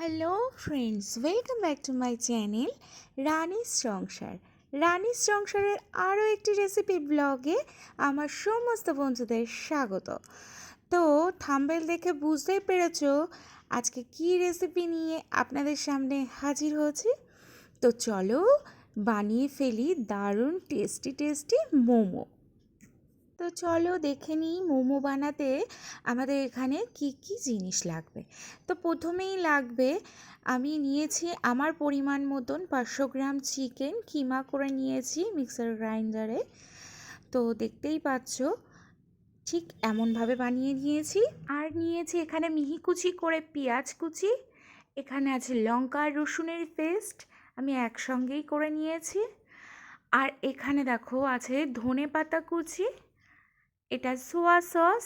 Hello friends welcome back to my channel Rani's Sansar Rani's সংসারের আরও একটি recipe ব্লগে আমার সমস্ত বন্ধুদের স্বাগত। তো থাম্বেল দেখে বুঝতেই পেরেছ আজকে কি রেসিপি নিয়ে আপনাদের সামনে হাজির হয়েছি? তো চলো বানিয়ে ফেলি দারুণ টেস্টি টেস্টি মোমো। তো চলো দেখে নিই মোমো বানাতে আমাদের এখানে কি কি জিনিস লাগবে। তো প্রথমেই লাগবে, আমি নিয়েছি আমার পরিমাণ মতন পাঁচশো গ্রাম চিকেন কিমা করে নিয়েছি মিক্সার গ্রাইন্ডারে। তো দেখতেই পাচ্ছ, ঠিক এমনভাবে বানিয়ে নিয়েছি আর নিয়েছি এখানে মিহি কুচি করে পেঁয়াজ কুচি, এখানে আছে লঙ্কা আর রসুনের পেস্ট, আমি একসঙ্গেই করে নিয়েছি। আর এখানে দেখো আছে ধনে পাতা কুচি এটা সোয়া সস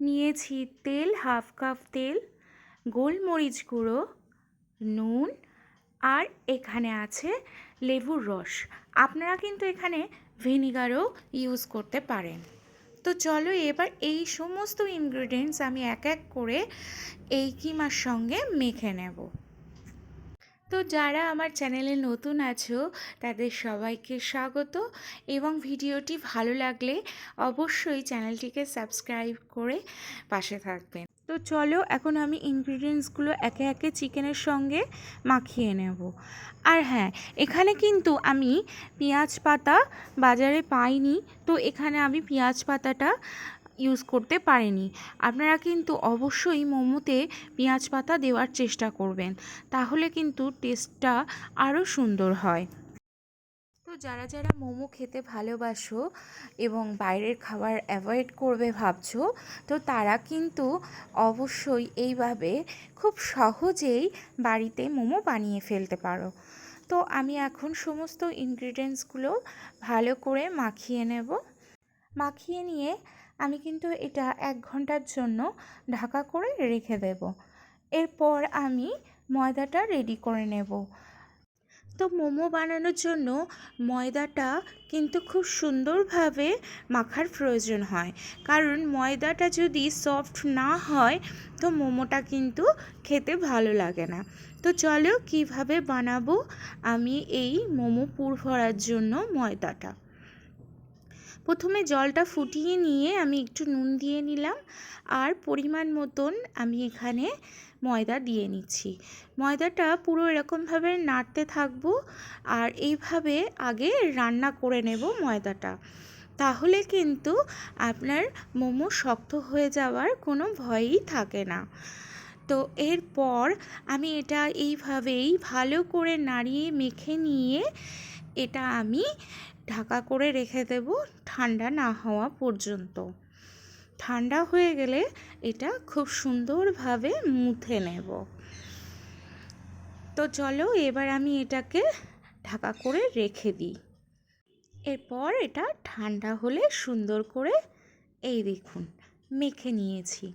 নিয়েছি তেল হাফ কাপ তেল, গোলমরিচ গুঁড়ো, নুন, আর এখানে আছে লেবুর রস। আপনারা কিন্তু এখানে ভিনিগারও ইউজ করতে পারেন। তো চলো এবার এই সমস্ত ইনগ্রিডিয়েন্টস আমি এক এক করে এই কিমার সঙ্গে মেখে নেব। তো যারা আমার চ্যানেলে নতুন আছো, তাদের সবাইকে স্বাগত এবং ভিডিওটি ভালো লাগলে অবশ্যই চ্যানেলটিকে সাবস্ক্রাইব করে পাশে থাকবেন। তো চলো এখন আমি ইনগ্রিডিয়েন্টসগুলো একে একে চিকেনের সঙ্গে মাখিয়ে নেব। আর হ্যাঁ এখানে কিন্তু আমি পেঁয়াজ পাতা বাজারে পাইনি, তো এখানে আমি পেঁয়াজ পাতাটা ইউজ করতে পারেনি। আপনারা কিন্তু অবশ্যই মোমোতে পেঁয়াজ পাতা দেওয়ার চেষ্টা করবেন। তাহলে কিন্তু টেস্টটা আরও সুন্দর হয়। তো যারা যারা মোমো খেতে ভালোবাসো এবং বাইরের খাবার অ্যাভয়েড করবে ভাবছ, তো তারা কিন্তু অবশ্যই এইভাবে খুব সহজেই বাড়িতে মোমো বানিয়ে ফেলতে পারো। তো আমি এখন সমস্ত ইনগ্রিডিয়েন্টসগুলো ভালো করে মাখিয়ে নেব। মাখিয়ে নিয়ে আমি কিন্তু এটা এক ঘণ্টার জন্য ঢাকা করে রেখে দেব। এরপর আমি ময়দাটা রেডি করে নেব। তো মোমো বানানোর জন্য ময়দাটা কিন্তু খুব সুন্দরভাবে মাখার প্রয়োজন হয়। কারণ ময়দাটা যদি সফট না হয়, তো মোমোটা কিন্তু খেতে ভালো লাগে না। তো চলো কীভাবে বানাবো আমি এই মোমো পুর ভরার জন্য ময়দাটা। প্রথমে জলটা ফুটিয়ে নিয়ে আমি একটু নুন দিয়ে নিলাম আর পরিমাণ মতন আমি এখানে ময়দা দিয়ে নিচ্ছি। ময়দাটা পুরো এরকমভাবে নাড়তে থাকব আর এইভাবে আগে রান্না করে নেব ময়দাটা। তাহলে কিন্তু আপনার মোমো শক্ত হয়ে যাওয়ার কোনো ভয়ই থাকে না। তো এরপর আমি এটা এইভাবেই ভালো করে নাড়িয়ে মেখে নিয়ে এটা আমি ঢাকা করে রেখে দেব ঠান্ডা না হওয়া পর্যন্ত। ঠান্ডা হয়ে গেলে এটা খুব সুন্দরভাবে মুথে নেব। তো চলো এবার আমি এটাকে ঢাকা করে রেখে দিই। এরপর এটা ঠান্ডা হলে সুন্দর করে এই দেখুন, মেখে নিয়েছি।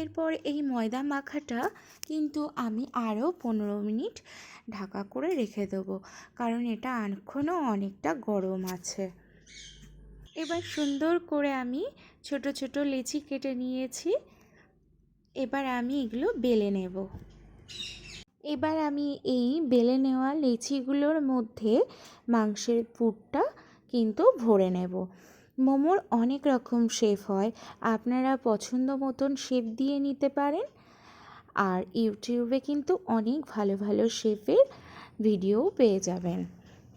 এরপর এই ময়দা মাখাটা কিন্তু আমি আরও পনেরো মিনিট ঢাকা করে রেখে দেবো, কারণ এটা এখনও অনেকটা গরম আছে। এবার সুন্দর করে আমি ছোট ছোট লেচি কেটে নিয়েছি। এবার আমি এগুলো বেলে নেব। এবার আমি এই বেলে নেওয়া লেচিগুলোর মধ্যে মাংসের পুরটা কিন্তু ভরে নেব। মোমোর অনেক রকম শেপ হয়। আপনারা পছন্দ মতন শেপ দিয়ে নিতে পারেন। আর ইউটিউবে কিন্তু অনেক ভালো ভালো শেপের ভিডিও পেয়ে যাবেন।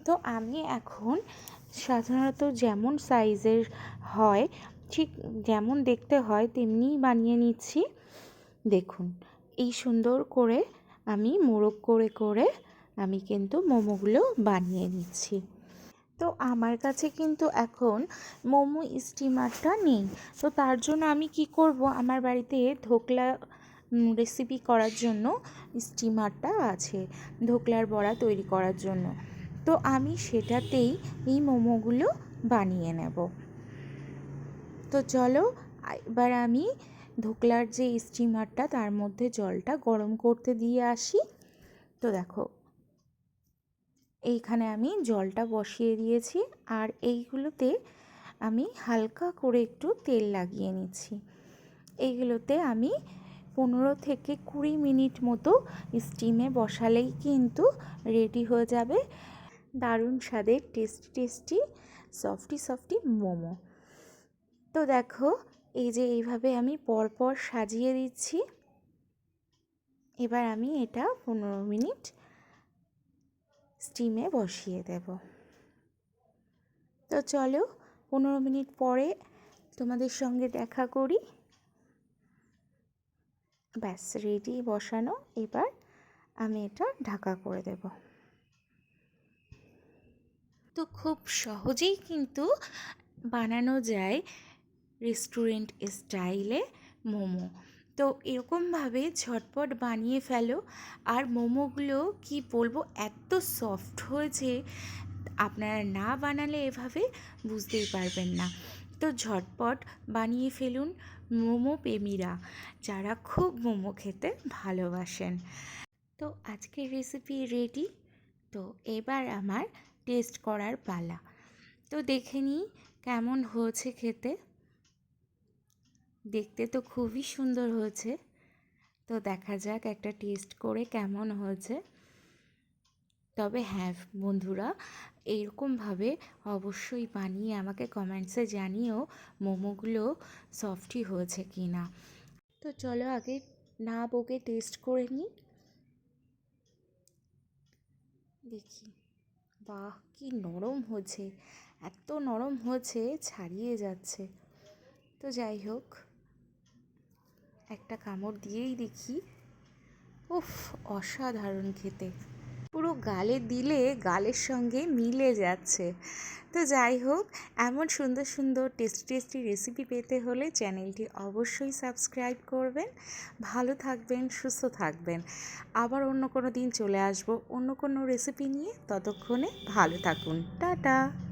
তো আমি এখন সাধারণত যেমন সাইজের হয়, ঠিক যেমন দেখতে হয় তেমনিই বানিয়ে নিচ্ছি। দেখুন, এই সুন্দর করে আমি মোড়ক করে করে আমি কিন্তু মোমোগুলো বানিয়ে নিচ্ছি। তো আমার কাছে কিন্তু এখন মোমো স্টিমারটা নেই। তো তার জন্য আমি কি করব? আমার বাড়িতে ধোকলা রেসিপি করার জন্য স্টিমারটা আছে, ধোকলার বড়া তৈরি করার জন্য। তো আমি সেটাতেই এই মোমোগুলো বানিয়ে নেব। তো চলো, এবার আমি ধোকলার যে স্টিমারটা, তার মধ্যে জলটা গরম করতে দিয়ে আসি। তো দেখো এইখানে আমি জলটা বসিয়ে দিয়েছি আর এইগুলোতে আমি হালকা করে একটু তেল লাগিয়ে নিচ্ছি। এইগুলোতে আমি পনেরো থেকে কুড়ি মিনিট মতো স্টিমে বসালেই কিন্তু রেডি হয়ে যাবে। দারুণ স্বাদের tasty tasty softy softy momo. তো দেখো, এই যে এইভাবে আমি পরপর সাজিয়ে দিচ্ছি। এবার আমি এটা পনেরো মিনিট স্টিমে বসিয়ে দেব। তো চলো পনেরো মিনিট পরে তোমাদের সঙ্গে দেখা করি। ব্যাস রেডি বসানো। এবার আমি এটা ঢাকা করে দেব। তো খুব সহজেই কিন্তু বানানো যায় রেস্টুরেন্ট স্টাইলে মোমো। তো এরকমভাবে ঝটপট বানিয়ে ফেলো। আর মোমোগুলো কি বলব, এত সফট হয়েছে, আপনারা না বানালে এভাবে বুঝতেই পারবেন না। তো ঝটপট বানিয়ে ফেলুন মোমো প্রেমীরা, যারা খুব মোমো খেতে ভালোবাসেন। তো আজকের রেসিপি রেডি তো এবার আমার টেস্ট করার পালা। তো দেখে নিই কেমন হয়েছে খেতে। দেখতে তো খুবই সুন্দর হয়েছে। তো দেখা যাক একটা টেস্ট করে কেমন হয়েছে। তবে হ্যাঁ বন্ধুরা, এইরকমভাবে অবশ্যই বানিয়ে আমাকে কমেন্টসে জানিও মোমোগুলো সফটই হয়েছে কি না তো চলো আগে না বকে টেস্ট করে নিই। দেখি। বাহ, কি নরম হয়েছে। এত নরম হয়েছে, ছাড়িয়ে যাচ্ছে। তো যাই হোক। একটা কামড় দিয়েই দেখি, উফ, অসাধারণ খেতে। পুরো গালে দিলে গালের সঙ্গে মিলে যাচ্ছে। তো যাই হোক, এমন সুন্দর সুন্দর টেস্টি টেস্টি রেসিপি পেতে হলে চ্যানেলটি অবশ্যই সাবস্ক্রাইব করবেন। ভালো থাকবেন, সুস্থ থাকবেন। আবার অন্য কোনো দিন চলে আসব অন্য কোনো রেসিপি নিয়ে। ততক্ষণে ভালো থাকুন। টাটা!